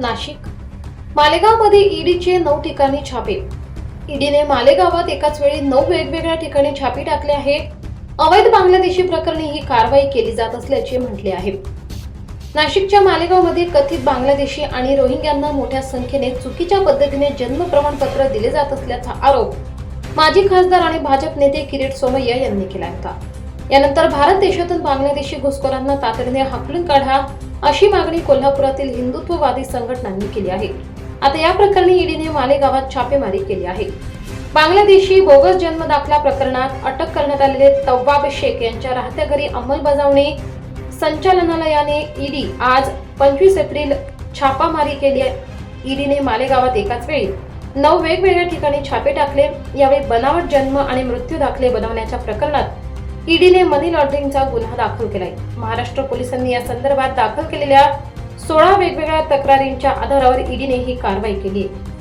नाशिक. मालेगावमध्ये ईडीचे नऊ ठिकाणी छापे. ईडीने मालेगावात एकाच वेळी नऊ वेगवेगळ्या ठिकाणी छापे टाकले आहे अवैध बांगलादेशी प्रकरणी ही कारवाई केली जात असल्याचे म्हटले आहे. नाशिकच्या मालेगावमध्ये कथित बांगलादेशी आणि रोहिंग्यांना मोठ्या संख्येने चुकीच्या पद्धतीने जन्म प्रमाणपत्र दिले जात असल्याचा आरोप माजी खासदार आणि भाजप नेते किरीट सोमय्या यांनी केला होता. यानंतर भारत देशातून बांगलादेशी घुसखोरांना तातडीने हाकलून काढा अशी मागणी कोल्हापुरातील हिंदुत्ववादी संघटनांनी केली आहे. आता या प्रकरणी ईडीने मालेगावात छापेमारी केली आहे. बांगलादेशी बोगस जन्म दाखला प्रकरणात अटक करण्यात आलेले तव्वाब शेख यांच्या राहत्या घरी अंमलबजावणी संचालनालयाने ईडी आज पंचवीस एप्रिल छापामारी केली आहे. ईडीने मालेगावात एकाच वेळी नऊ वेगवेगळ्या ठिकाणी छापे टाकले. यावेळी बनावट जन्म आणि मृत्यू दाखले बनवण्याच्या प्रकरणात ईडीने मनी लॉन्ड्रिंगचा गुन्हा दाखल केलाय. महाराष्ट्र पोलिसांनी या संदर्भात दाखल केलेल्या सोळा वेगवेगळ्या तक्रारींच्या आधारावर ईडीने ही कारवाई केली आहे.